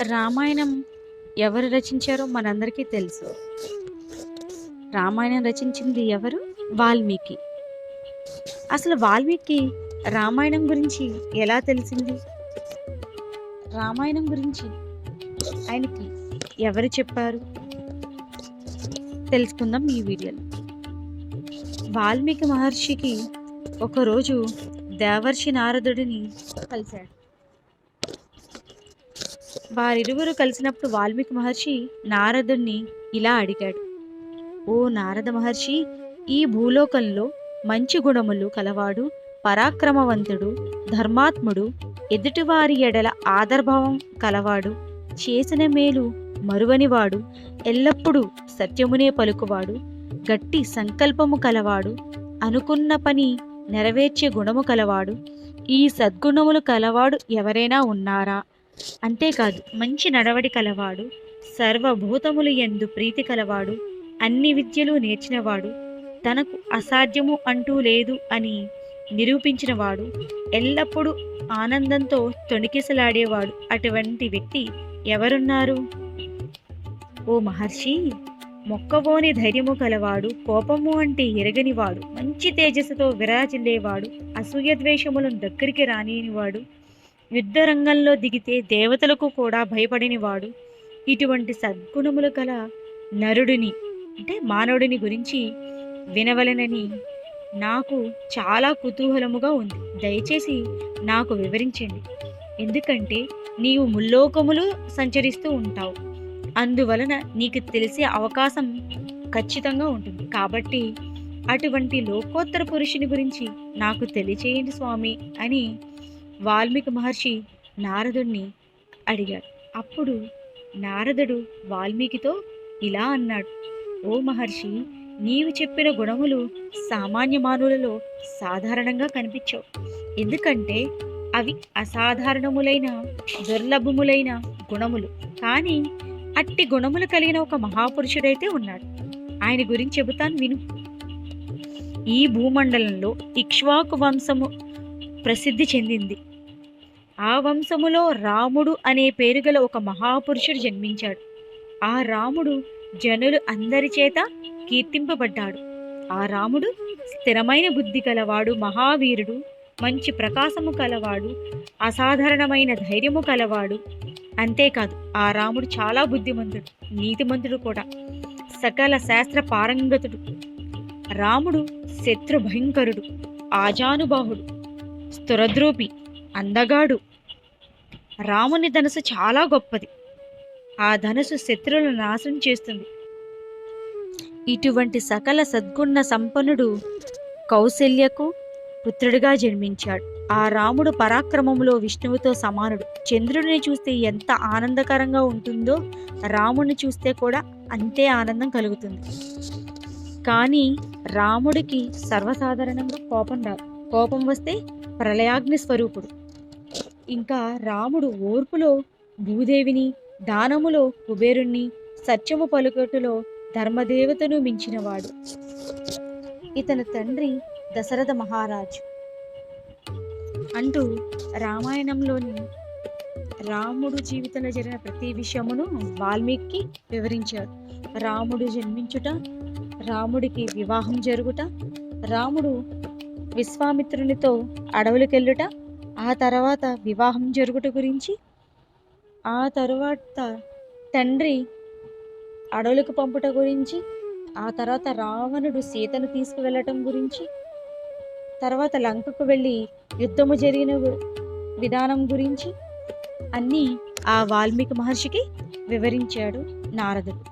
రామాయణం ఎవరు రచించారో మనందరికీ తెలుసు. రామాయణం రచించింది ఎవరు? వాల్మీకి. అసలు వాల్మీకి రామాయణం గురించి ఎలా తెలిసింది? రామాయణం గురించి ఆయనకి ఎవరు చెప్పారు? తెలుసుకుందాం ఈ వీడియోలో. వాల్మీకి మహర్షికి ఒకరోజు దేవర్షి నారదుడిని కలిశాడు. వారిరువురు కలిసినప్పుడు వాల్మీకి మహర్షి నారదుణ్ణి ఇలా అడిగాడు. ఓ నారద మహర్షి ఈ భూలోకంలో మంచి గుణములు కలవాడు పరాక్రమవంతుడు ధర్మాత్ముడు ఎదుటివారి ఎడల ఆదర్భావం కలవాడు చేసిన మేలు మరువనివాడు ఎల్లప్పుడూ సత్యమునే పలుకువాడు గట్టి సంకల్పము కలవాడు అనుకున్న పని నెరవేర్చే గుణము కలవాడు ఈ సద్గుణములు కలవాడు ఎవరైనా ఉన్నారా? అంతేకాదు మంచి నడవడి కలవాడు సర్వభూతములు ఎందు ప్రీతి కలవాడు అన్ని విద్యలు నేర్చినవాడు తనకు అసాధ్యము అంటూ లేదు అని నిరూపించినవాడు ఎల్లప్పుడూ ఆనందంతో తొణికిసలాడేవాడు అటువంటి వ్యక్తి ఎవరున్నారు? ఓ మహర్షి మొక్కబోని ధైర్యము కలవాడు కోపము అంటే ఎరగనివాడు మంచి తేజస్సుతో విరాజిల్లేవాడు అసూయ ద్వేషములను దగ్గరికి రానివాడు యుద్ధ రంగంలో దిగితే దేవతలకు కూడా భయపడినవాడు. ఇటువంటి సద్గుణములు గల నరుడిని అంటే మానవుడిని గురించి వినవలనని నాకు చాలా కుతూహలముగా ఉంది. దయచేసి నాకు వివరించండి. ఎందుకంటే నీవు ముల్లోకములు సంచరిస్తూ ఉంటావు. అందువలన నీకు తెలిసే అవకాశం ఖచ్చితంగా ఉంటుంది. కాబట్టి అటువంటి లోకోత్తర పురుషుని గురించి నాకు తెలియచేయండి స్వామి అని వాల్మీకి మహర్షి నారదుణ్ణి అడిగాడు. అప్పుడు నారదుడు వాల్మీకితో ఇలా అన్నాడు. ఓ మహర్షి నీవు చెప్పిన గుణములు సామాన్య మానవులలో సాధారణంగా కనిపించవు. ఎందుకంటే అవి అసాధారణములైన దుర్లభములైన గుణములు. కానీ అట్టి గుణములు కలిగిన ఒక మహాపురుషుడైతే ఉన్నాడు. ఆయన గురించి చెబుతాను విను. ఈ భూమండలంలో ఇక్ష్వాకు వంశము ప్రసిద్ధి చెందింది. ఆ వంశములో రాముడు అనే పేరు గల ఒక మహాపురుషుడు జన్మించాడు. ఆ రాముడు జనులు అందరి చేత కీర్తింపబడ్డాడు. ఆ రాముడు స్థిరమైన బుద్ధి కలవాడు మహావీరుడు మంచి ప్రకాశము కలవాడు అసాధారణమైన ధైర్యము కలవాడు. అంతేకాదు ఆ రాముడు చాలా బుద్ధిమంతుడు నీతిమంతుడు కూడా సకల శాస్త్ర పారంగతుడు. రాముడు శత్రు భయంకరుడు ఆజానుబాహుడు స్థురద్రూపి అందగాడు. రాముని ధనుసు చాలా గొప్పది. ఆ ధనుసు శత్రువులను నాశనం చేస్తుంది. ఇటువంటి సకల సద్గుణ సంపన్నుడు కౌశల్యకు పుత్రుడిగా జన్మించాడు. ఆ రాముడు పరాక్రమంలో విష్ణువుతో సమానుడు. చంద్రుడిని చూస్తే ఎంత ఆనందకరంగా ఉంటుందో రాముడిని చూస్తే కూడా అంతే ఆనందం కలుగుతుంది. కానీ రాముడికి సర్వసాధారణంగా కోపం రాదు. కోపం వస్తే ప్రళయాగ్ని స్వరూపుడు. ఇంకా రాముడు ఓర్పులో భూదేవిని దానములో కుబేరుణ్ణి సత్యము పలుకటులో ధర్మదేవతను మించినవాడు. ఇతని తండ్రి దశరథ మహారాజు. అంటూ రామాయణంలోని రాముడు జీవితంలో జరిగిన ప్రతి విషయమును వాల్మీకి వివరించాడు రాముడు జన్మించుట రాముడికి వివాహం జరుగుట రాముడు విశ్వామిత్రునితో అడవులకెళ్ళుట ఆ తర్వాత వివాహం జరుగుట గురించి ఆ తర్వాత తండ్రి అడవులకు పంపుట గురించి ఆ తర్వాత రావణుడు సీతను తీసుకువెళ్ళటం గురించి తర్వాత లంకకు వెళ్ళి యుద్ధము జరిగిన విధానం గురించి అన్నీ ఆ వాల్మీకి మహర్షికి వివరించాడు నారదుడు.